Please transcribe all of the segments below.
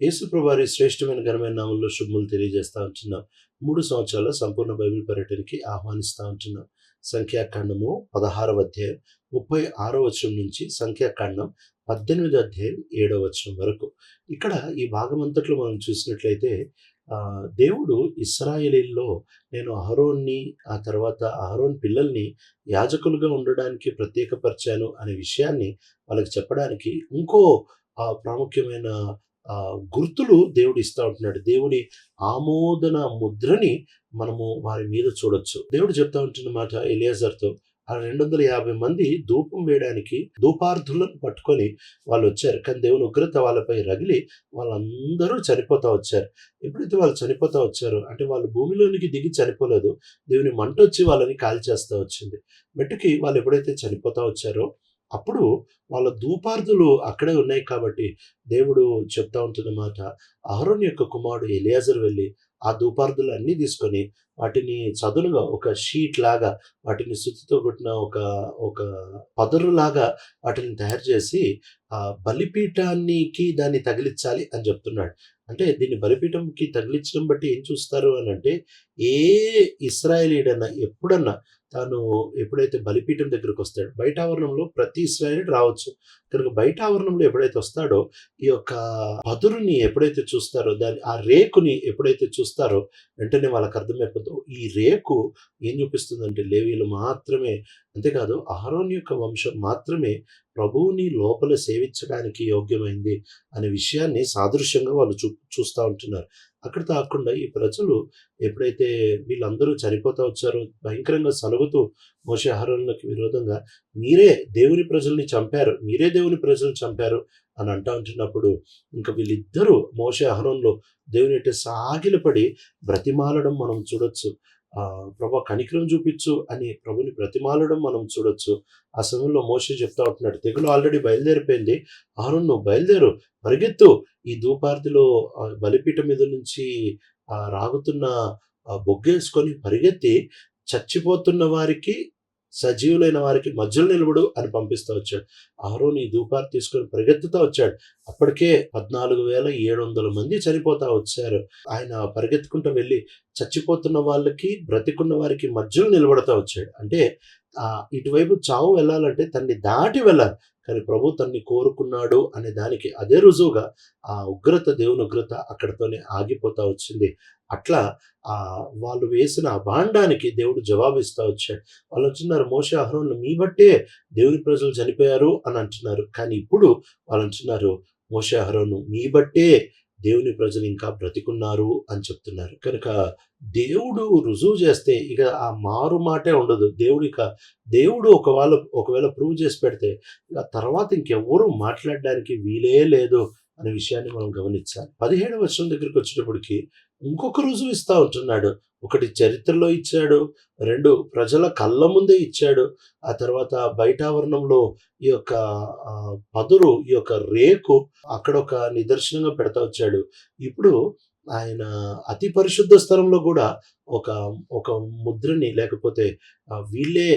యేసుప్రభారి శ్రేష్టమైన ఘనమైన నామంలో శుభములు తెలియజేస్తూ ఉంటున్నాం. మూడు సంవత్సరాల సంపూర్ణ బైబిల్ పర్యటనకి ఆహ్వానిస్తూ ఉంటున్నాం. సంఖ్యాకాండము పదహారవ అధ్యాయం ముప్పై ఆరో వచనం నుంచి సంఖ్యాకాండం పద్దెనిమిదో అధ్యాయం ఏడవ వచనం వరకు. ఇక్కడ ఈ భాగమంతట్లో మనం చూసినట్లయితే దేవుడు ఇస్రాయేలీల్లో నేను అహరోన్ని ఆ తర్వాత అహరోన్ పిల్లల్ని యాజకులుగా ఉండడానికి ప్రత్యేకపరిచాను అనే విషయాన్ని వాళ్ళకి చెప్పడానికి ఇంకో ప్రాముఖ్యమైన గుర్తులు దేవుడు ఇస్తా ఉంటున్నాడు. దేవుడి ఆమోదన ముద్రని మనము వారి మీద చూడొచ్చు. దేవుడు చెప్తా ఉంటున్న మాట ఎలియాజర్తో ఆ రెండు వందల యాభై మంది ధూపం వేయడానికి ధూపార్థులను పట్టుకొని వాళ్ళు వచ్చారు. కానీ దేవుని ఉగ్రత వాళ్ళపై రగిలి వాళ్ళందరూ చనిపోతా వచ్చారు. ఎప్పుడైతే వాళ్ళు చనిపోతా వచ్చారో అంటే వాళ్ళు భూమిలోనికి దిగి చనిపోలేదు దేవుని మంట వచ్చి వాళ్ళని కాల్చేస్తా వచ్చింది. మెట్టుకి వాళ్ళు ఎప్పుడైతే చనిపోతా వచ్చారో అప్పుడు వాళ్ళ ధూపార్థులు అక్కడే ఉన్నాయి కాబట్టి దేవుడు చెప్తా ఉంటున్న మాట అహరోన్ యొక్క కుమారుడు ఎలియాజర్ వెళ్ళి ఆ ధూపార్థులు అన్నీ తీసుకొని వాటిని చదునుగా ఒక షీట్ లాగా వాటిని సుత్తితో కొట్టిన ఒక ఒక పదరు లాగా వాటిని తయారు చేసి ఆ బలిపీఠానికి దాన్ని తగిలించాలి అని చెప్తున్నాడు. అంటే దీన్ని బలిపీఠంకి తగిలించడం బట్టి ఏం చూస్తారు అని అంటే ఏ ఇస్రాయేలీడన్నా ఎప్పుడన్నా తాను ఎప్పుడైతే బలిపీఠం దగ్గరకు వస్తాడు బయట ఆవరణంలో ప్రతి ఇస్రాయేలీడు రావచ్చు. కనుక బయట ఆవరణంలో ఎప్పుడైతే వస్తాడో ఈ యొక్క పదురుని ఎప్పుడైతే చూస్తారో దాని ఆ రేకుని ఎప్పుడైతే చూస్తారో వెంటనే వాళ్ళకి అర్థమైపోతుంది ఈ రేకు ఏం చూపిస్తుందంటే లేవీలు మాత్రమే అంతేకాదు ఆహరోన్ యొక్క వంశం మాత్రమే ప్రభువుని లోపల సేవించడానికి యోగ్యమైంది అనే విషయాన్ని సాదృశ్యంగా వాళ్ళు చూ చూస్తూ ఉంటున్నారు. అక్కడ కాకుండా ఈ ప్రజలు ఎప్పుడైతే వీళ్ళందరూ చనిపోతా వచ్చారో భయంకరంగా సలుగుతూ మోసే విరోధంగా మీరే దేవుని ప్రజల్ని చంపారు మీరే దేవుని ప్రజల్ని చంపారు అని అంటా ఉంటున్నప్పుడు ఇంకా వీళ్ళిద్దరూ మోసే దేవుని అంటే సాగిలపడి బ్రతిమాలడం మనం చూడొచ్చు. ప్రభా కనికరం చూపించు అని ప్రభుని ప్రతిమాలడం మనం చూడొచ్చు. ఆ సమయంలో మోసే చెప్తా ఉంటున్నాడు తెగులు ఆల్రెడీ బయలుదేరిపోయింది. ఆరు నువ్వు బయలుదేరు పరిగెత్తు. ఈ ధూపార్తిలో ఆ బలిపీఠం మీద నుంచి రాగుతున్న బొగ్గేసుకొని పరిగెత్తి చచ్చిపోతున్న వారికి సజీవులైన వారికి మధ్యలో నిలబడు అని పంపిస్తూ వచ్చాడు. అహరోన్ దూపాలు తీసుకొని పరిగెత్తుతూ వచ్చాడు. అప్పటికే పద్నాలుగు వేల ఏడు వందల మంది చనిపోతా వచ్చారు. ఆయన పరిగెత్తుకుంటూ వెళ్ళి చచ్చిపోతున్న వాళ్ళకి బ్రతికున్న వారికి మధ్యలో నిలబడతా వచ్చాడు. అంటే ఇటువైపు చావు వెళ్ళాలంటే తన్ని దాటి వెళ్ళాలి. కానీ ప్రభు తన్ని కోరుకున్నాడు అనే దానికి అదే రుజువుగా ఆ ఉగ్రత దేవుని ఉగ్రత అక్కడతోనే ఆగిపోతా వచ్చింది. అట్లా ఆ వాళ్ళు వేసిన అభాండానికి దేవుడు జవాబిస్తూ వచ్చాడు. వాళ్ళు అంటున్నారు మోస అహరోన్లు మీ బట్టే దేవుని ప్రజలు చనిపోయారు అని అంటున్నారు. కానీ ఇప్పుడు వాళ్ళు అంటున్నారు మోస మీ బట్టే దేవుని ప్రజలు ఇంకా బ్రతికున్నారు అని చెప్తున్నారు. కనుక దేవుడు రుజువు చేస్తే ఇక ఆ మారు మాటే ఉండదు. దేవుడు ఇక దేవుడు ఒకవేళ ఒకవేళ ప్రూవ్ చేసి పెడితే ఇక తర్వాత ఇంకెవ్వరూ మాట్లాడడానికి వీలే లేదు అనే విషయాన్ని మనం గమనించాలి. పదిహేడు వర్షం దగ్గరికి వచ్చేటప్పటికి ఇంకొక రుజువు ఇస్తా ఉంటున్నాడు ఒకటి చరిత్రలో ఇచ్చాడు రెండు ప్రజల కళ్ళ ముందే ఇచ్చాడు. ఆ తర్వాత బయట ఆవరణంలో ఈ యొక్క పదురు ఈ యొక్క రేకు అక్కడ ఒక నిదర్శనంగా పెడతా వచ్చాడు. ఇప్పుడు ఆయన అతి పరిశుద్ధ స్థలంలో కూడా ఒక ఒక ముద్రని లేకపోతే వీళ్ళే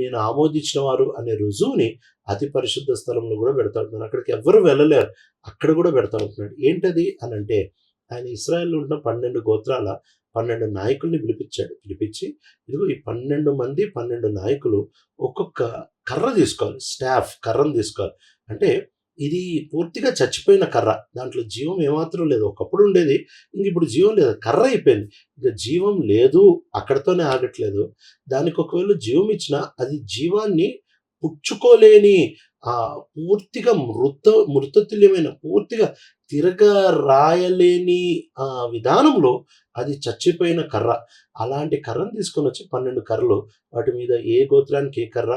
నేను ఆమోదించిన వారు అనే రుజువుని అతి పరిశుద్ధ స్థలంలో కూడా పెడతా ఉంటున్నాను అక్కడికి ఎవరు వెళ్ళలేరు. అక్కడ కూడా పెడతా ఉంటున్నాడు. ఏంటది అని అంటే ఆయన ఇస్రాయల్లో ఉన్న పన్నెండు గోత్రాల పన్నెండు నాయకుల్ని పిలిపించాడు. పిలిపించి ఇదిగో ఈ పన్నెండు మంది పన్నెండు నాయకులు ఒక్కొక్క కర్ర తీసుకోవాలి. స్టాఫ్ కర్రను తీసుకోవాలి. అంటే ఇది పూర్తిగా చచ్చిపోయిన కర్ర. దాంట్లో జీవం ఏమాత్రం లేదు. ఒకప్పుడు ఉండేది ఇంక ఇప్పుడు జీవం లేదు. కర్ర అయిపోయింది. ఇంకా జీవం లేదు అక్కడతోనే ఆగట్లేదు. దానికి ఒకవేళ జీవం ఇచ్చినా అది జీవాన్ని పుచ్చుకోలేని ఆ పూర్తిగా మృత మృతతుల్యమైన పూర్తిగా తిరగ రాయలేని ఆ విధానంలో అది చచ్చిపోయిన కర్ర. అలాంటి కర్రను తీసుకొని వచ్చి పన్నెండు కర్రలు. వాటి మీద ఏ గోత్రానికి ఏ కర్ర?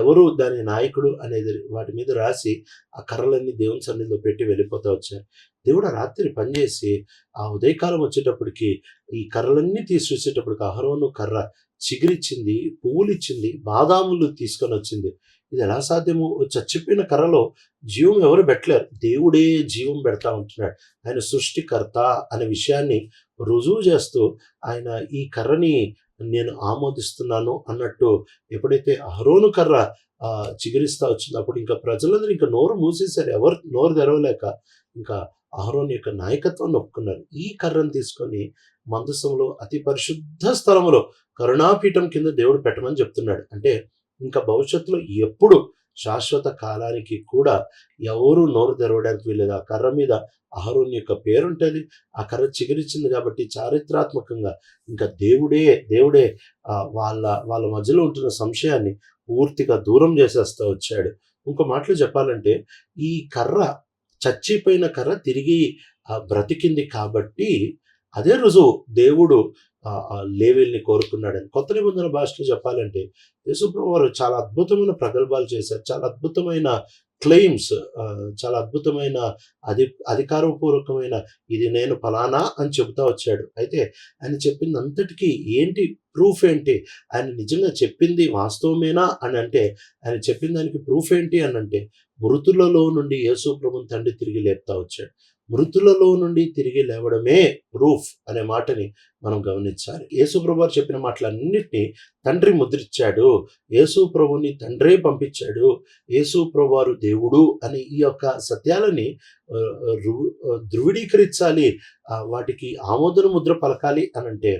ఎవరు దాని నాయకుడు అనేది వాటి మీద రాసి ఆ కర్రలన్నీ దేవుని సన్నిధిలో పెట్టి వెళ్ళిపోతా వచ్చారు. దేవుడు రాత్రి పనిచేసి ఆ ఉదయకాలం వచ్చేటప్పటికి ఈ కర్రలన్నీ తీసి చూసేటప్పటికి అహరోను కర్ర చిగురిచ్చింది పువ్వులు ఇచ్చింది బాదాములు తీసుకొని వచ్చింది. ఇది ఎలా సాధ్యము చచ్చిపోయిన కర్రలో జీవం ఎవరు పెట్టలేరు. దేవుడే జీవం పెడతా ఉంటున్నాడు. ఆయన సృష్టికర్త అనే విషయాన్ని రుజువు చేస్తూ ఆయన ఈ కర్రని నేను ఆమోదిస్తున్నాను అన్నట్టు ఎప్పుడైతే అహరోను కర్ర చిగురిస్తూ చిగురిస్తా వచ్చింది అప్పుడు ఇంకా ప్రజలందరూ ఇంకా నోరు మూసేశారు. ఎవరు నోరు తెరవలేక ఇంకా అహరోన్ యొక్క నాయకత్వాన్ని ఒప్పుకున్నారు ఈ కర్రను తీసుకొని మందసంలో అతి పరిశుద్ధ స్థలంలో కరుణాపీఠం కింద దేవుడు పెట్టమని చెప్తున్నాడు. అంటే ఇంకా భవిష్యత్తులో ఎప్పుడు శాశ్వత కాలానికి కూడా ఎవరు నోరు తెరవడానికి వీలేదు ఆ కర్ర మీద అహరోన్ యొక్క పేరుంటుంది. ఆ కర్ర చిగురిచ్చింది కాబట్టి చారిత్రాత్మకంగా ఇంకా దేవుడే దేవుడే వాళ్ళ వాళ్ళ మధ్యలో ఉంటున్న సంశయాన్ని పూర్తిగా దూరం చేసేస్తూ వచ్చాడు. ఇంకో మాటలు చెప్పాలంటే ఈ కర్ర చచ్చిపోయిన కర్ర తిరిగి బ్రతికింది కాబట్టి అదే రుజువు దేవుడు లేవీల్ని కోరుకున్నాడని. కొత్త నిబంధన భాషలో చెప్పాలంటే యేసుప్రభు వారు చాలా అద్భుతమైన ప్రగల్భాలు చేశారు. చాలా అద్భుతమైన క్లెయిమ్స్ చాలా అద్భుతమైన అధి అధికారపూర్వకమైన ఇది నేను ఫలానా అని చెబుతా వచ్చాడు. అయితే ఆయన చెప్పింది అంతటికీ ఏంటి ప్రూఫ్ ఏంటి? ఆయన నిజంగా చెప్పింది వాస్తవమేనా అని అంటే ఆయన చెప్పిన దానికి ప్రూఫ్ ఏంటి అని అంటే మృతులలో నుండి యేసు ప్రభుని తండ్రి తిరిగి లేపుతా వచ్చాడు. మృతులలో నుండి తిరిగి లేవడమే ప్రూఫ్ అనే మాటని మనం గమనించాలి. యేసు ప్రభు చెప్పిన మాటలన్నిటినీ తండ్రి ముద్రించాడు యేసు ప్రభుని తండ్రే పంపించాడు యేసు ప్రభువారు దేవుడు అని ఈ యొక్క సత్యాలని ధృవీకరించాలి వాటికి ఆమోదన ముద్ర పలకాలి అని అంటే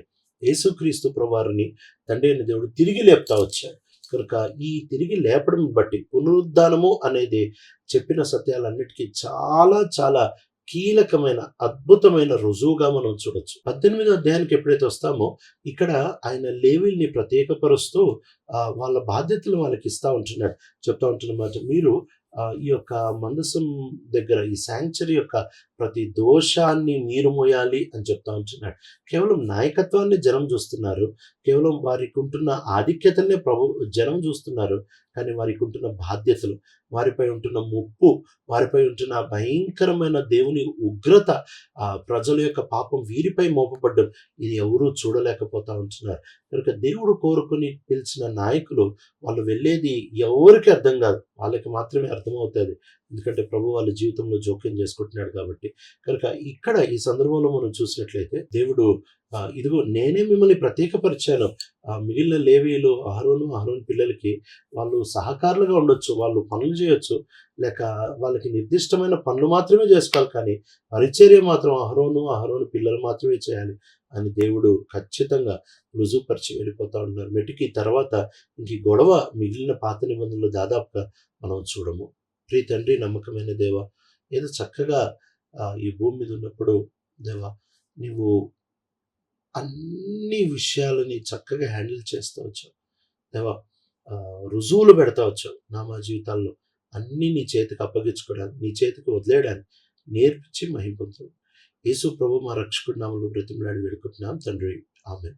యేసుక్రీస్తు ప్రభువారిని తండ్రి అయిన దేవుడు తిరిగి లేపుతా వచ్చాడు. కనుక ఈ తిరిగి లేపడం బట్టి పునరుద్ధానము అనేది చెప్పిన సత్యాలన్నిటికీ చాలా చాలా కీలకమైన అద్భుతమైన రుజువుగా మనం చూడొచ్చు. పద్దెనిమిదో అధ్యాయానికి ఎప్పుడైతే వస్తామో ఇక్కడ ఆయన లేవిల్ని ప్రత్యేకపరుస్తూ వాళ్ళ బాధ్యతలు వాళ్ళకి ఇస్తూ ఉంటున్నాడు చెప్తా ఉంటున్నమాట మీరు ఈ యొక్క మందసం దగ్గర ఈ శాంక్చరీ యొక్క ప్రతి దోషాన్ని మీరు మోయాలి అని చెప్తా ఉంటున్నాడు. కేవలం నాయకత్వాన్ని జనం చూస్తున్నారు కేవలం వారికి ఉంటున్న ఆధిక్యతనే ప్రభు జనం చూస్తున్నారు కానీ వారికి ఉంటున్న బాధ్యతలు వారిపై ఉంటున్న ముప్పు వారిపై ఉంటున్న భయంకరమైన దేవుని ఉగ్రత ఆ ప్రజల యొక్క పాపం వీరిపై మోపబడ్డం ఇది ఎవరూ చూడలేకపోతా ఉంటున్నారు. కనుక దేవుడు కోరుకుని పిలిచిన నాయకులు వాళ్ళు వెళ్ళేది ఎవరికి అర్థం కాదు. వాళ్ళకి మాత్రమే అర్థమవుతుంది. ఎందుకంటే ప్రభు వాళ్ళ జీవితంలో జోక్యం చేసుకుంటున్నాడు కాబట్టి. కనుక ఇక్కడ ఈ సందర్భంలో మనం చూసినట్లయితే దేవుడు ఇదిగో నేనే మిమ్మల్ని ప్రత్యేకపరిచాను. ఆ, మిగిలిన లేవీలు ఆహరోను అహరోన్ పిల్లలకి వాళ్ళు సహకారులుగా ఉండొచ్చు వాళ్ళు పనులు చేయొచ్చు. లేక వాళ్ళకి నిర్దిష్టమైన పనులు మాత్రమే చేసుకోవాలి కానీ పరిచర్య మాత్రం అహరోను అహరోను పిల్లలు మాత్రమే చేయాలి అని దేవుడు ఖచ్చితంగా రుజువుపరిచి వెళ్ళిపోతా ఉన్నారు. మెటికి తర్వాత ఇంక ఈ గొడవ మిగిలిన పాత నిబంధనలు దాదాపుగా మనం చూడము. ప్రీ తండ్రి నమ్మకమైన దేవ ఏదో చక్కగా ఈ భూమి మీద ఉన్నప్పుడు దేవా నీవు అన్ని విషయాలని చక్కగా హ్యాండిల్ చేస్తూ వచ్చావు. దేవా రుజువులు పెడతా వచ్చావు నా మా జీవితాల్లో. అన్నీ నీ చేతికి అప్పగించుకోవడానికి నీ చేతికి వదిలేయడానికి నేర్పించి మహింపొందు యేసు ప్రభు మా రక్షకుడి నామలు బ్రతిమలాడి వేడుకుంటున్నాం. తండ్రి ఆమె